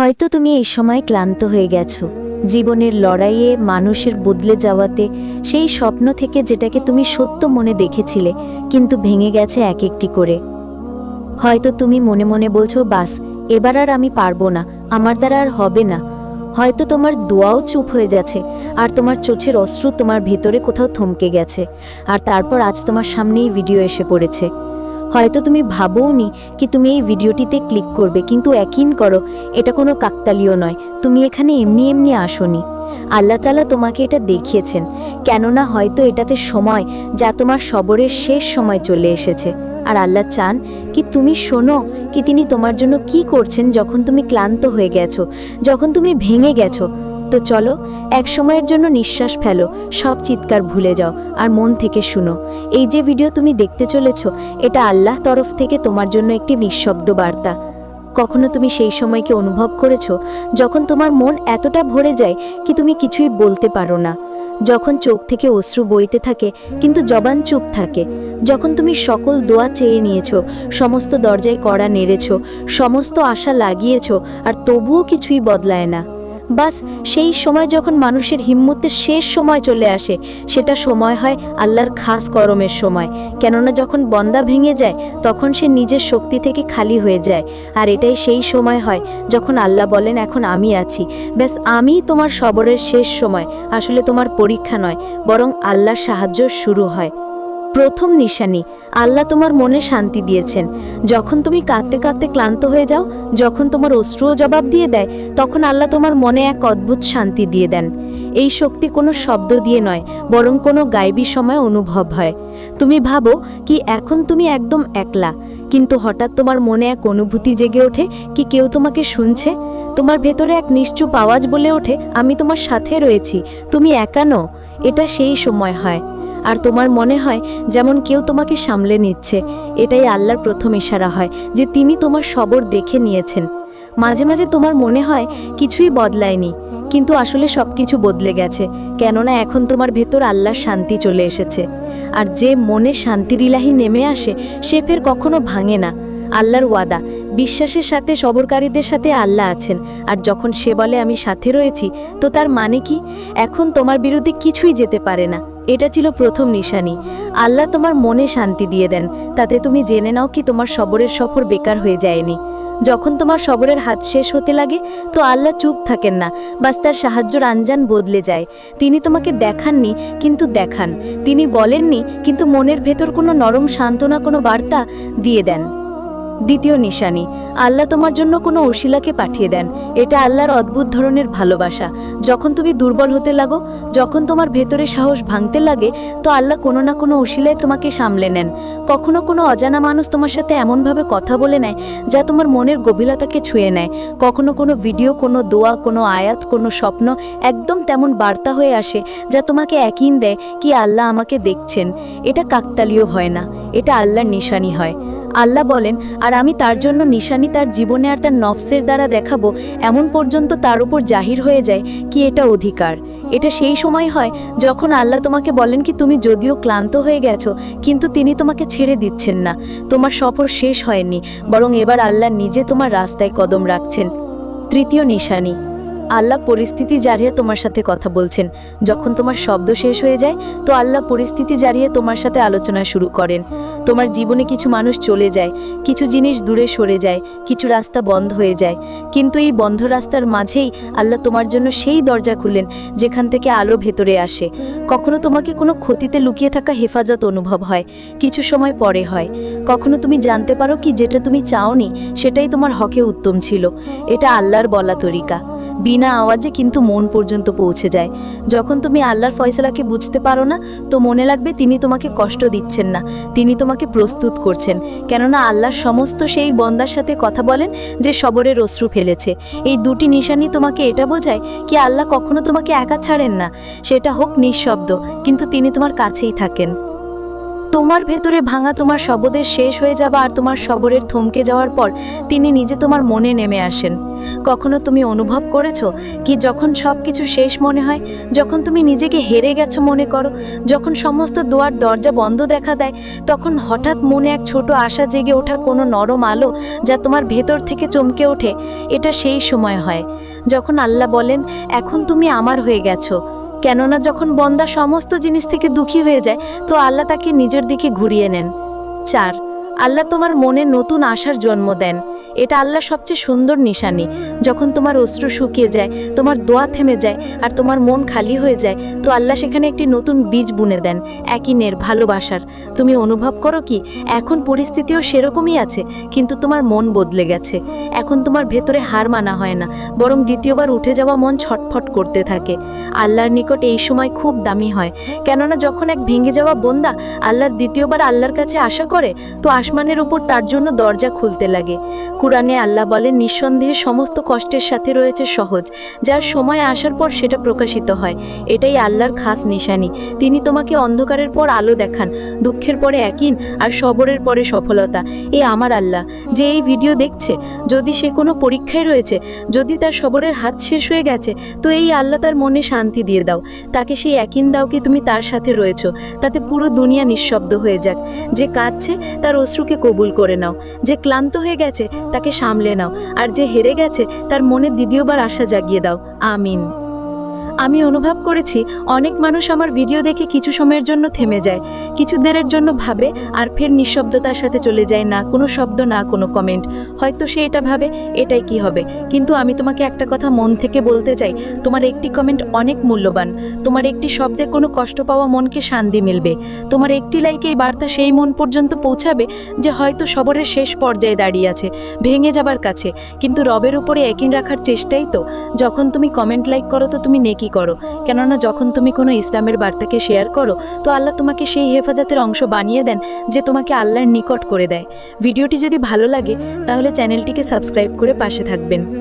হয়তো তুমি এই সময় ক্লান্ত হয়ে গেছো। জীবনের লড়াইয়ে, মানুষের বদলে যাওয়াতে, সেই স্বপ্ন থেকে যেটাকে তুমি সত্য মনে দেখেছিলে, কিন্তু ভেঙে গেছে এক একটি করে। হয়তো তুমি মনে মনে বলছো, বাস, এবার আর আমি পারব না, আমার দ্বারা আর হবে না। হয়তো তোমার দোয়াও চুপ হয়ে যাচ্ছে আর তোমার চোখের অশ্রু তোমার ভেতরে কোথাও থমকে গেছে, আর তারপর আজ তোমার সামনেই ভিডিও এসে পড়েছে। হয়তো তুমি ভাবোওনি কি তুমি এই ভিডিওটিতে ক্লিক করবে, কিন্তু একইন করো, এটা কোনো কাকতালীয় নয়, তুমি এখানে এমনি এমনি আসনি। আল্লাহ তালা তোমাকে এটা দেখিয়েছেন, কেননা হয়তো এটাতে সময় যা তোমার সবরের শেষ সময় চলে এসেছে। আর আল্লাহ চান কি তুমি শোনো কি তিনি তোমার জন্য কি করছেন যখন তুমি ক্লান্ত হয়ে গেছো, যখন তুমি ভেঙে গেছো। তো চলো, এক সময়ের জন্য নিঃশ্বাস ফেলো, সব চিৎকার ভুলে যাও আর মন থেকে শুনো। এই যে ভিডিও তুমি দেখতে চলেছ, এটা আল্লাহ তরফ থেকে তোমার জন্য একটি নিঃশব্দ বার্তা। কখনো তুমি সেই সময়কে অনুভব করেছ যখন তোমার মন এতটা ভরে যায় কি তুমি কিছুই বলতে পারো না? যখন চোখ থেকে অশ্রু বইতে থাকে, কিন্তু জবান চুপ থাকে। যখন তুমি সকল দোয়া চেয়ে নিয়েছো, সমস্ত দরজায় কড়া নেড়েছো, সমস্ত আশা লাগিয়েছো, আর তবুও কিছুই বদলায় না। বাস, সেই সময় যখন মানুষের হিম্মতের শেষ সময় চলে আসে, সেটা সময় হয় আল্লাহর খাস করমের সময়। কেননা যখন বন্দা ভেঙে যায়, তখন সে নিজের শক্তি থেকে খালি হয়ে যায়। আর এটাই সেই সময় হয় যখন আল্লাহ বলেন, এখন আমি আছি। ব্যাস, আমি তোমার সবরের শেষ সময়। আসলে তোমার পরীক্ষা নয়, বরং আল্লাহর সাহায্য শুরু হয়। প্রথম নিশানি। আল্লাহ তোমার মনে শান্তি দিয়েছেন। যখন তুমি কাঁদতে কাঁদতে ক্লান্ত হয়ে যাও, যখন তোমার অশ্রুও জবাব দিয়ে দেয়, তখন আল্লাহ তোমার মনে এক অদ্ভুত শান্তি দিয়ে দেন। এই শক্তি কোনো শব্দ দিয়ে নয়, বরং কোনো গাইবী সময় অনুভব হয়। তুমি ভাবো কি এখন তুমি একদম একলা, কিন্তু হঠাৎ তোমার মনে এক অনুভূতি জেগে ওঠে কি কেউ তোমাকে শুনছে? তোমার ভেতরে এক নিশ্চুপ আওয়াজ বলে ওঠে, আমি তোমার সাথে রয়েছি, তুমি একা নও, এটা সেই সময় হয়। আর তোমার মনে হয় যেমন কেউ তোমাকে সামলে নিচ্ছে, এটাই আল্লাহর প্রথম ইশারা হয় যে তিনি তোমার সবর দেখে নিয়েছেন। মাঝে মাঝে তোমার মনে হয় কিছুই বদলায়নি, কিন্তু আসলে সব কিছু বদলে গেছে, কেননা এখন তোমার ভেতর আল্লাহর শান্তি চলে এসেছে। আর যে মনে শান্তির ইলাহি নেমে আসে, সে ফের কখনো ভাঙে না। আল্লাহর ওয়াদা বিশ্বাসের সাথে সবরকারীদের সাথে আল্লাহ আছেন, আর যখন সে বলে আমি সাথে রয়েছি, তো তার মানে কি? এখন তোমার বিরুদ্ধে কিছুই যেতে পারে না। এটা ছিল প্রথম নিশানি। আল্লাহ তোমার মনে শান্তি দিয়ে দেন। তাতে তুমি জেনে নাও কি তোমার সবরের সফর বেকার হয়ে যায়নি। যখন তোমার সবরের হাত শেষ হতে লাগে, তো আল্লাহ চুপ থাকেন না, বাস তার সাহায্যর আঞ্জান বদলে যায়। তিনি তোমাকে দেখাননি, কিন্তু দেখান। তিনি বলেননি, কিন্তু মনের ভেতর কোনো নরম সান্ত্বনা, কোনো বার্তা দিয়ে দেন। দ্বিতীয় নিশানি। আল্লাহ তোমার জন্য কোনো অশিলাকে পাঠিয়ে দেন। এটা আল্লাহর অদ্ভুত ধরনের ভালোবাসা। যখন তুমি দুর্বল হতে লাগো, যখন তোমার ভেতরে সাহস ভাঙতে লাগে, তো আল্লাহ কোনো না কোনো অশিলায় তোমাকে সামলে নেন। কখনো কোনো অজানা মানুষ তোমার সাথে এমনভাবে কথা বলে নেয়, যা তোমার মনের গভীরতাকে ছুঁয়ে নেয়। কখনো কোনো ভিডিও, কোনো দোয়া, কোনো আয়াত, কোনো স্বপ্ন, একদম তেমন বার্তা হয়ে আসে, যা তোমাকে একইন দেয়, কি আল্লাহ আমাকে দেখছেন। এটা কাকতালীয় হয় না। এটা আল্লাহর নিশানি হয়। আল্লাহ বলেন, আর আমি তার জন্য নিশানি তার জীবনে আর তার নফসের দ্বারা দেখাবো, এমন পর্যন্ত তার উপর জাহির হয়ে যায় কি এটা অধিকার? এটা সেই সময় হয় যখন আল্লাহ তোমাকে বলেন কি, তুমি যদিও ক্লান্ত হয়ে গেছো, কিন্তু তিনি তোমাকে ছেড়ে দিচ্ছেন না। তোমার সফর শেষ হয়নি, বরং এবার আল্লাহ নিজে তোমার রাস্তায় কদম রাখছেন। তৃতীয় নিশানি। আল্লাহ পরিস্থিতি জারিয়ে তোমার সাথে কথা বলছেন। যখন তোমার শব্দ শেষ হয়ে যায়, তো আল্লাহ পরিস্থিতি জারিয়ে তোমার সাথে আলোচনা শুরু করেন। তোমার জীবনে কিছু মানুষ চলে যায়, কিছু জিনিস দূরে সরে যায়, কিছু রাস্তা বন্ধ হয়ে যায়। কিন্তু এই বন্ধ রাস্তার মাঝেই আল্লাহ তোমার জন্য সেই দরজা খুললেন, যেখান থেকে আলো ভেতরে আসে। কখনো তোমাকে কোনো ক্ষতিতে লুকিয়ে থাকা হেফাজত অনুভব হয়, কিছু সময় পরে হয়। কখনো তুমি জানতে পারো কি যেটা তুমি চাওনি, সেটাই তোমার হকে উত্তম ছিল। এটা আল্লাহর বলা তরিকা। বিনা আওয়াজে কিন্তু মন পর্যন্ত পৌঁছে যায়। যখন তুমি আল্লাহর ফয়সালাকে বুঝতে পারো না, তো মনে লাগবে তিনি তোমাকে কষ্ট দিচ্ছেন না, তিনি তোমাকে প্রস্তুত করছেন। কেননা আল্লাহর সমস্ত সেই বন্দার সাথে কথা বলেন যে সবরের অশ্রু ফেলেছে। এই দুটি নিশানি তোমাকে এটা বোঝায় কি আল্লাহ কখনো তোমাকে একা ছাড়েন না। সেটা হোক নিঃশব্দ, কিন্তু তিনি তোমার কাছেই থাকেন। তোমার ভেতরে ভাঙা তোমার শবদের শেষ হয়ে যাওয়া আর তোমার শবরের থমকে যাওয়ার পর তিনি নিজে তোমার মনে নেমে আসেন। কখনো তুমি অনুভব করেছ কি যখন সব কিছু শেষ মনে হয়, যখন তুমি নিজেকে হেরে গেছো মনে করো, যখন সমস্ত দোয়ার দরজা বন্ধ দেখা দেয়, তখন হঠাৎ মনে এক ছোট আশা জেগে ওঠা কোনো নরম আলো যা তোমার ভেতর থেকে চমকে ওঠে, এটা সেই সময় হয়। যখন আল্লাহ বলেন, এখন তুমি আমার হয়ে গেছো। কেননা যখন বন্দা সমস্ত জিনিস থেকে দুঃখী হয়ে যায়, তো আল্লাহ তাকে নিজের দিকে ঘুরিয়ে নেন। চার আল্লাহ তোমার মনে নতুন আশার জন্ম দেন। এটা আল্লাহ সবচেয়ে সুন্দর নিশানি। যখন তোমার অশ্রু শুকিয়ে যায়, তোমার দোয়া থেমে যায়, আর তোমার মন খালি হয়ে যায়, তো আল্লাহ সেখানে একটি নতুন বীজ বুনে দেন, একই নের ভালোবাসার। তুমি অনুভব করো কি, এখন পরিস্থিতিও সেরকমই আছে, কিন্তু তোমার মন বদলে গেছে। এখন তোমার ভেতরে হার মানা হয় না, বরং দ্বিতীয়বার উঠে যাওয়া মন ছটফট করতে থাকে। আল্লাহর নিকট এই সময় খুব দামি হয়, কেননা যখন এক ভেঙে যাওয়া বন্দা আল্লাহর দ্বিতীয়বার আল্লাহর কাছে আশা করে, তো আসমানের উপর তার জন্য দরজা খুলতে লাগে। কোরআনে আল্লাহ বলেন, নিঃসন্দেহে সমস্ত কষ্টের সাথে রয়েছে সহজ, যার সময় আসার পর সেটা প্রকাশিত হয়। এটাই আল্লাহর খাস নিশানি। তিনি তোমাকে অন্ধকারের পর আলো দেখান, দুঃখের পরে একিন আর সবরের পরে সফলতা। এ আমার আল্লাহ, যে এই ভিডিও দেখছে, যদি সে কোনো পরীক্ষায় রয়েছে, যদি তার সবরের হাত শেষ হয়ে গেছে, তো এই আল্লাহ তার মনে শান্তি দিয়ে দাও। তাকে সেই একিন দাও কি তুমি তার সাথে রয়েছো, তাতে পুরো দুনিয়া নিঃশব্দ হয়ে যাক। যে কাঁদছে, তার অশ্রুকে কবুল করে নাও। যে ক্লান্ত হয়ে গেছে, তাকে সামলে নাও। আর যে হেরে গেছে, তার মনে দ্বিতীয়বার আশা জাগিয়ে দাও। আমিন। আমি অনুভব করেছি অনেক মানুষ আমার ভিডিও দেখে কিছু সময়ের জন্য থেমে যায়, কিছু দেরের জন্য ভাবে আর ফের নিঃশব্দতার সাথে চলে যায় না, কোনো শব্দ না, কোনো কমেন্ট হয়তো সে এটা ভাবে, এটাই কি হবে? কিন্তু আমি তোমাকে একটা কথা মন থেকে বলতে চাই, তোমার একটি কমেন্ট অনেক মূল্যবান। তোমার একটি শব্দে কোনো কষ্ট পাওয়া মনকে শান্তি মিলবে। তোমার একটি লাইকে এই বার্তা সেই মন পর্যন্ত পৌঁছাবে যে হয়তো সবরের শেষ পর্যায়ে দাঁড়িয়ে আছে, ভেঙে যাবার কাছে। কিন্তু রবের উপরে একিন রাখার চেষ্টাই তো। যখন তুমি কমেন্ট লাইক করো তো তুমি নেকি করো। কেননা যখন তুমি কোনো ইসলামের বার্তাকে শেয়ার করো, তো আল্লাহ তোমাকে সেই হেফাজতের অংশ বানিয়ে দেন যে তোমাকে আল্লাহর নিকট করে দেয়। ভিডিওটি যদি ভালো লাগে, তাহলে চ্যানেলটিকে সাবস্ক্রাইব করে পাশে থাকবেন।